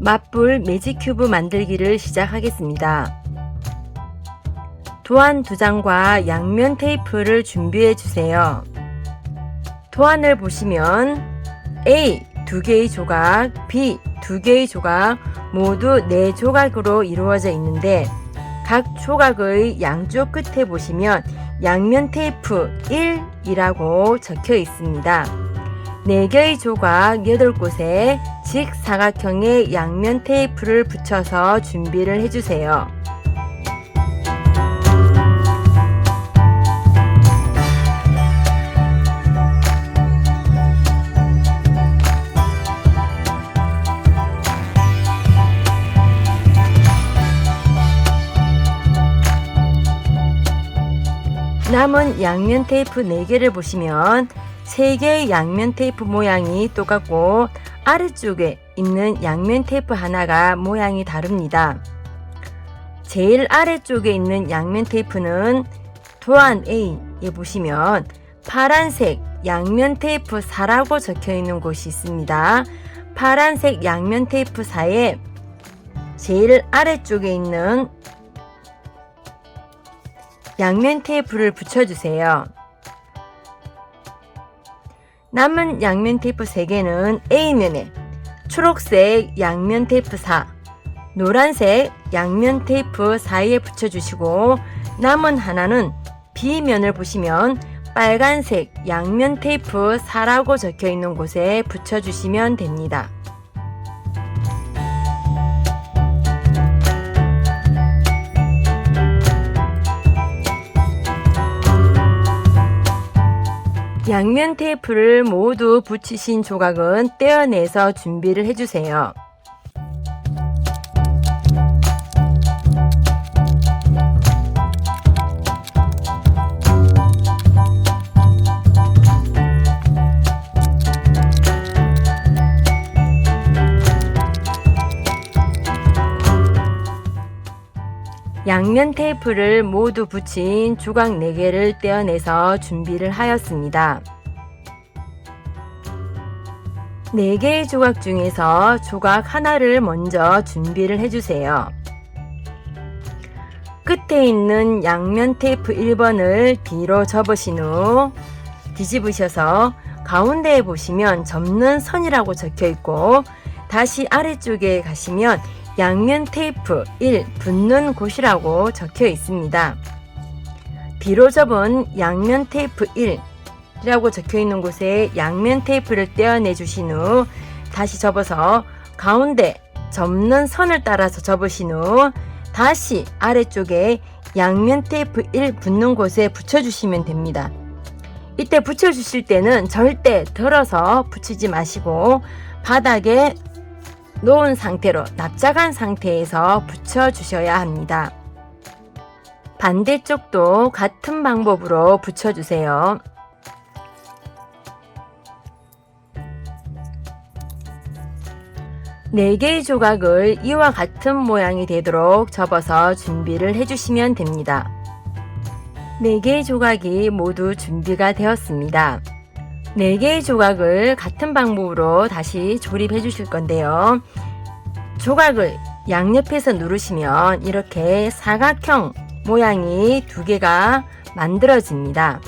맞불 매직 큐브 만들기를 시작하겠습니다. 도안 두 장과 양면 테이프를 준비해 주세요. 도안을 보시면 A 두 개의 조각, B 두 개의 조각 모두 네 조각으로 이루어져 있는데 각 조각의 양쪽 끝에 보시면 양면 테이프 1이라고 적혀 있습니다. 4개의 조각 8곳에 직사각형의 양면 테이프를 붙여서 준비를 해주세요. 남은 양면 테이프 4개를 보시면 3개의 양면 테이프 모양이 똑같고 아래쪽에 있는 양면 테이프 하나가 모양이 다릅니다. 제일 아래쪽에 있는 양면 테이프는 도안 A에 보시면 파란색 양면 테이프 4라고 적혀 있는 곳이 있습니다. 파란색 양면 테이프 4에 제일 아래쪽에 있는 양면 테이프를 붙여주세요. 남은 양면 테이프 3개는 A면에 초록색 양면 테이프 4, 노란색 양면 테이프 사이에 붙여주시고 남은 하나는 B면을 보시면 빨간색 양면 테이프 4라고 적혀 있는 곳에 붙여주시면 됩니다. 양면 테이프를 모두 붙이신 조각은 떼어내서 준비를 해주세요. 양면 테이프를 모두 붙인 조각 4개를 떼어내서 준비를 하였습니다. 4개의 조각 중에서 조각 하나를 먼저 준비를 해주세요. 끝에 있는 양면 테이프 1번을 뒤로 접으신 후 뒤집으셔서 가운데에 보시면 접는 선이라고 적혀 있고 다시 아래쪽에 가시면 양면 테이프 1 붙는 곳이라고 적혀 있습니다. 뒤로 접은 양면 테이프 1이라고 적혀 있는 곳에 양면 테이프를 떼어내 주신 후 다시 접어서 가운데 접는 선을 따라서 접으신 후 다시 아래쪽에 양면 테이프 1 붙는 곳에 붙여주시면 됩니다. 이때 붙여주실 때는 절대 들어서 붙이지 마시고 바닥에 놓은 상태로 납작한 상태에서 붙여 주셔야 합니다. 반대쪽도 같은 방법으로 붙여 주세요. 네 개의 조각을 이와 같은 모양이 되도록 접어서 준비를 해주시면 됩니다. 네 개의 조각이 모두 준비가 되었습니다. 4개의 조각을 같은 방법으로 다시 조립해 주실 건데요. 조각을 양옆에서 누르시면 이렇게 사각형 모양이 두 개가 만들어집니다.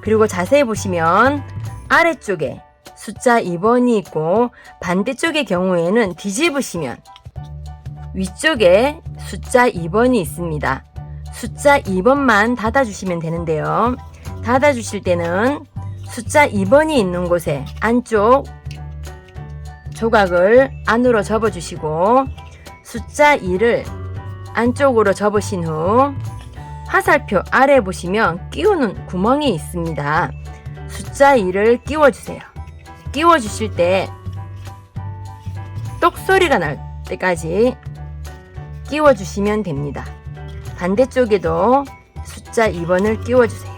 그리고 자세히 보시면 아래쪽에 숫자 2번이 있고 반대쪽의 경우에는 뒤집으시면 위쪽에 숫자 2번이 있습니다. 숫자 2번만 닫아주시면 되는데요. 닫아주실 때는 숫자 2번이 있는 곳에 안쪽 조각을 안으로 접어주시고 숫자 2를 안쪽으로 접으신 후 화살표 아래 보시면 끼우는 구멍이 있습니다. 숫자 2를 끼워주세요. 끼워주실 때 똑소리가 날 때까지 끼워주시면 됩니다. 반대쪽에도 숫자 2번을 끼워주세요.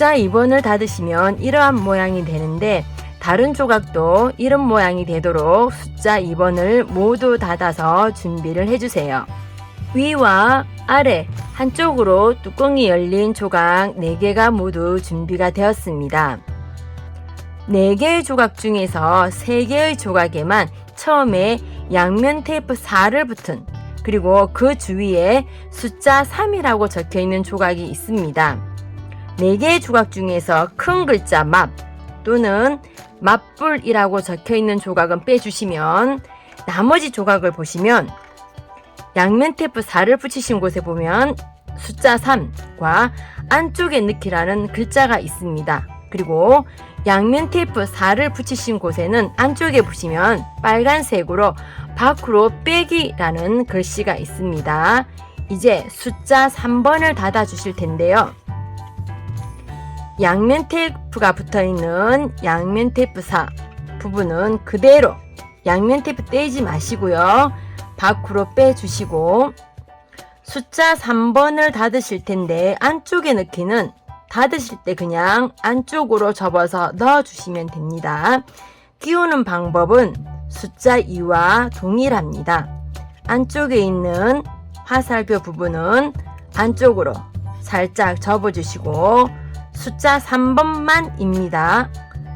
숫자 2번을 닫으시면 이러한 모양이 되는데 다른 조각도 이런 모양이 되도록 숫자 2번을 모두 닫아서 준비를 해주세요. 위와 아래 한쪽으로 뚜껑이 열린 조각 4개가 모두 준비가 되었습니다. 4개의 조각 중에서 3개의 조각에만 처음에 양면 테이프 4를 붙은 그리고 그 주위에 숫자 3이라고 적혀 있는 조각이 있습니다. 4개의 조각 중에서 큰 글자 맙 또는 맞불이라고 적혀 있는 조각은 빼주시면 나머지 조각을 보시면 양면 테이프 4를 붙이신 곳에 보면 숫자 3과 안쪽에 넣기라는 글자가 있습니다. 그리고 양면 테이프 4를 붙이신 곳에는 안쪽에 보시면 빨간색으로 밖으로 빼기라는 글씨가 있습니다. 이제 숫자 3번을 닫아 주실 텐데요. 양면 테이프가 붙어 있는 양면 테이프 4 부분은 그대로 양면 테이프 떼지 마시고요. 밖으로 빼주시고 숫자 3번을 닫으실 텐데 안쪽에 넣기는 닫으실 때 그냥 안쪽으로 접어서 넣어주시면 됩니다. 끼우는 방법은 숫자 2와 동일합니다. 안쪽에 있는 화살표 부분은 안쪽으로 살짝 접어주시고 숫자 3번만입니다.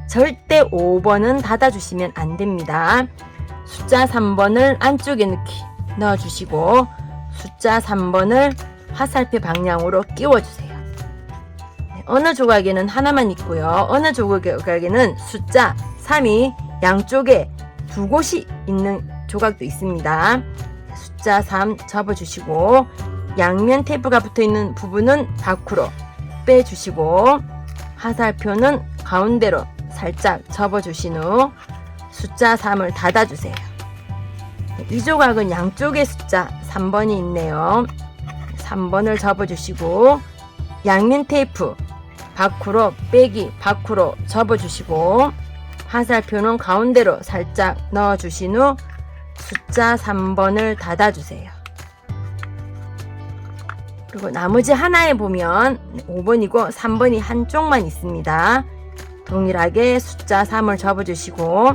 절대 5번은 닫아주시면 안 됩니다. 숫자 3번을 안쪽에 넣기 넣어주시고 숫자 3번을 화살표 방향으로 끼워주세요. 네, 어느 조각에는 하나만 있고요. 어느 조각에는 숫자 3이 양쪽에 두 곳이 있는 조각도 있습니다. 숫자 3 접어주시고 양면 테이프가 붙어 있는 부분은 밖으로 빼주시고 화살표는 가운데로 살짝 접어주신 후 숫자 3을 닫아주세요. 이 조각은 양쪽에 숫자 3번이 있네요. 3번을 접어주시고 양면 테이프 밖으로 빼기 밖으로 접어주시고 화살표는 가운데로 살짝 넣어주신 후 숫자 3번을 닫아주세요. 그리고 나머지 하나에 보면 5번이고 3번이 한쪽만 있습니다. 동일하게 숫자 3을 접어주시고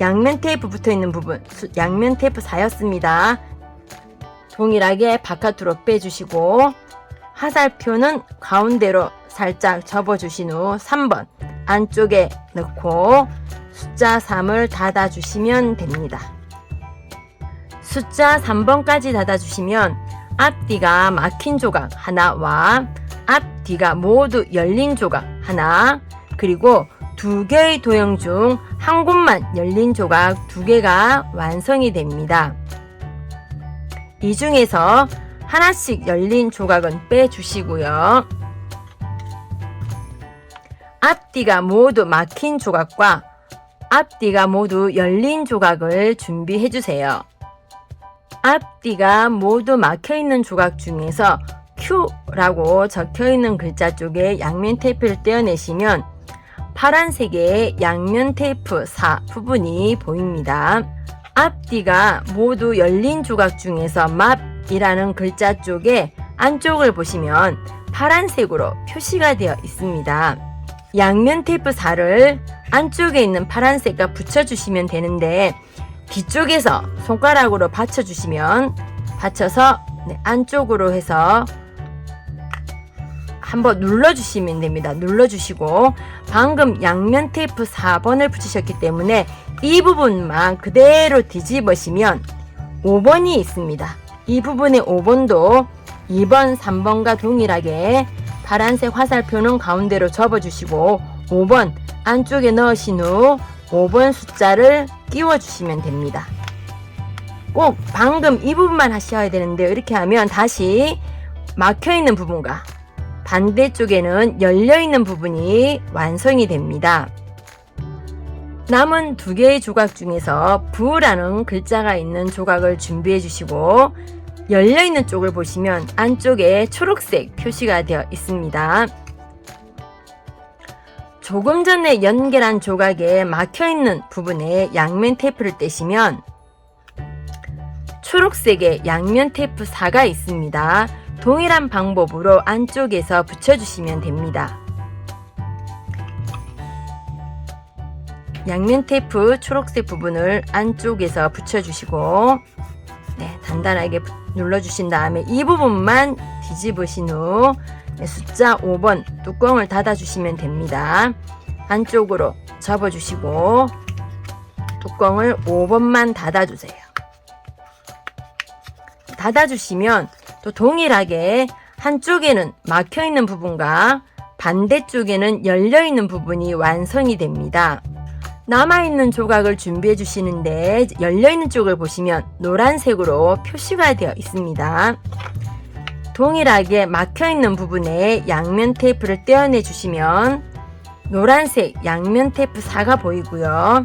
양면 테이프 붙어 있는 부분 수- 양면 테이프 4였습니다. 동일하게 바깥으로 빼주시고 화살표는 가운데로 살짝 접어주신 후 3번 안쪽에 넣고 숫자 3을 닫아주시면 됩니다. 숫자 3번까지 닫아주시면 앞뒤가 막힌 조각 하나와 앞뒤가 모두 열린 조각 하나 그리고 두 개의 도형 중 한 곳만 열린 조각 두 개가 완성이 됩니다. 이 중에서 하나씩 열린 조각은 빼주시고요. 앞뒤가 모두 막힌 조각과 앞뒤가 모두 열린 조각을 준비해 주세요. 앞뒤가 모두 막혀 있는 조각 중에서 Q라고 적혀 있는 글자 쪽에 양면 테이프를 떼어내시면 파란색의 양면 테이프 4 부분이 보입니다. 앞뒤가 모두 열린 조각 중에서 맙이라는 글자 쪽에 안쪽을 보시면 파란색으로 표시가 되어 있습니다. 양면 테이프 4를 안쪽에 있는 파란색과 붙여주시면 되는데 뒤쪽에서 손가락으로 받쳐주시면 받쳐서 네, 안쪽으로 해서 한번 눌러주시면 됩니다. 눌러주시고 방금 양면 테이프 4번을 붙이셨기 때문에 이 부분만 그대로 뒤집으시면 5번이 있습니다. 이 부분의 5번도 2번, 3번과 동일하게 파란색 화살표는 가운데로 접어주시고 5번 안쪽에 넣으신 후 5번 숫자를 끼워주시면 됩니다. 꼭 방금 이 부분만 하셔야 되는데 이렇게 하면 다시 막혀있는 부분과 반대쪽에는 열려있는 부분이 완성이 됩니다. 남은 두 개의 조각 중에서 부라는 글자가 있는 조각을 준비해 주시고 열려있는 쪽을 보시면 안쪽에 초록색 표시가 되어 있습니다. 조금 전에 연결한 조각에 막혀있는 부분에 양면 테이프를 떼시면 초록색의 양면 테이프 4가 있습니다. 동일한 방법으로 안쪽에서 붙여주시면 됩니다. 양면 테이프 초록색 부분을 안쪽에서 붙여주시고 네, 단단하게 눌러주신 다음에 이 부분만 뒤집으신 후 네, 숫자 5번 뚜껑을 닫아주시면 됩니다. 안쪽으로 접어주시고 뚜껑을 5번만 닫아주세요. 닫아주시면 또 동일하게 한쪽에는 막혀있는 부분과 반대쪽에는 열려있는 부분이 완성이 됩니다. 남아있는 조각을 준비해 주시는데 열려있는 쪽을 보시면 노란색으로 표시가 되어 있습니다. 동일하게 막혀있는 부분에 양면 테이프를 떼어내 주시면 노란색 양면 테이프 4가 보이고요.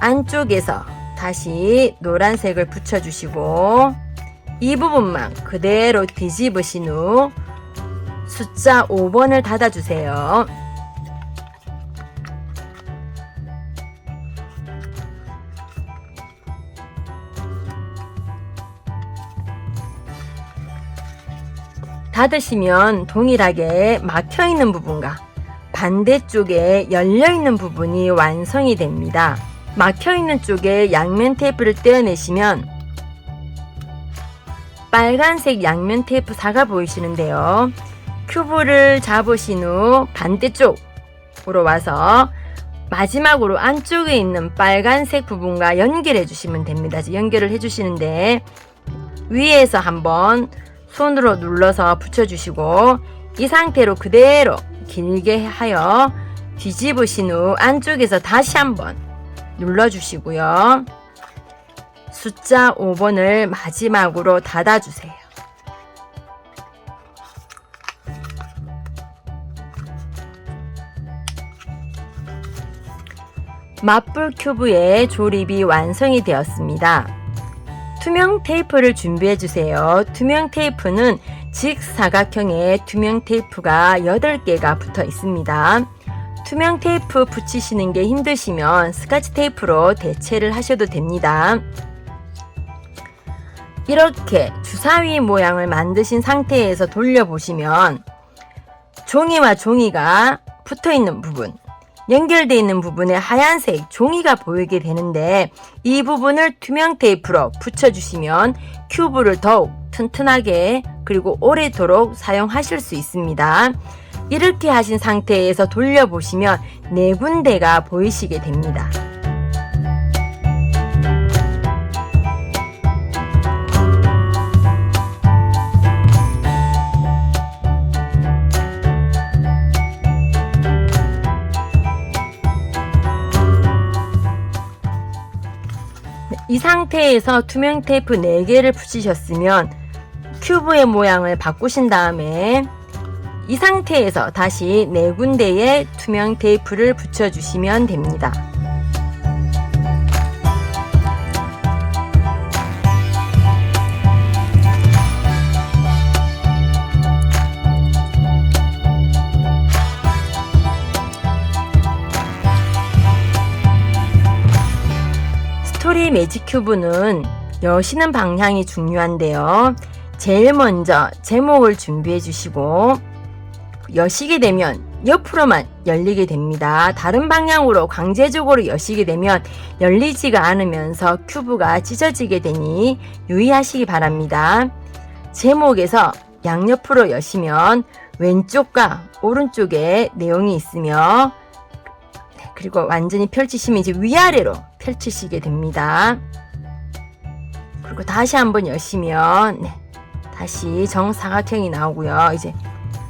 안쪽에서 다시 노란색을 붙여주시고 이 부분만 그대로 뒤집으신 후 숫자 5번을 닫아주세요. 닫으시면 동일하게 막혀있는 부분과 반대쪽에 열려있는 부분이 완성이 됩니다. 막혀있는 쪽에 양면 테이프를 떼어내시면 빨간색 양면 테이프 4가 보이시는데요. 큐브를 잡으신 후 반대쪽으로 와서 마지막으로 안쪽에 있는 빨간색 부분과 연결해 주시면 됩니다. 연결을 해 주시는데 위에서 한번 손으로 눌러서 붙여주시고 이 상태로 그대로 길게 하여 뒤집으신 후 안쪽에서 다시 한번 눌러주시고요. 숫자 5번을 마지막으로 닫아주세요. 맞불 큐브의 조립이 완성이 되었습니다. 투명 테이프를 준비해 주세요. 투명 테이프는 직사각형의 투명 테이프가 8개가 붙어 있습니다. 투명 테이프 붙이시는 게 힘드시면 스카치 테이프로 대체를 하셔도 됩니다. 이렇게 주사위 모양을 만드신 상태에서 돌려보시면 종이와 종이가 붙어 있는 부분, 연결되어 있는 부분에 하얀색 종이가 보이게 되는데 이 부분을 투명 테이프로 붙여주시면 큐브를 더욱 튼튼하게 그리고 오래도록 사용하실 수 있습니다. 이렇게 하신 상태에서 돌려보시면 네 군데가 보이시게 됩니다. 이 상태에서 투명 테이프 4개를 붙이셨으면 큐브의 모양을 바꾸신 다음에 이 상태에서 다시 네 군데의 투명 테이프를 붙여주시면 됩니다. 매직 큐브는 여시는 방향이 중요한데요. 제일 먼저 제목을 준비해 주시고 여시게 되면 옆으로만 열리게 됩니다. 다른 방향으로 강제적으로 여시게 되면 열리지가 않으면서 큐브가 찢어지게 되니 유의하시기 바랍니다. 제목에서 양옆으로 여시면 왼쪽과 오른쪽에 내용이 있으며 네, 그리고 완전히 펼치시면 이제 위아래로 펼치시게 됩니다. 그리고 다시 한번 여시면 네, 다시 정사각형이 나오고요. 이제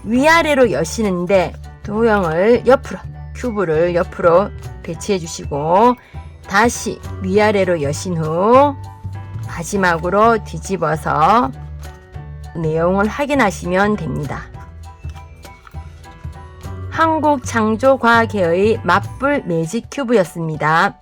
위아래로 여시는데 도형을 옆으로 큐브를 옆으로 배치해 주시고 다시 위아래로 여신 후 마지막으로 뒤집어서 내용을 확인하시면 됩니다. 한국창조과학회의 맞불 매직 큐브였습니다.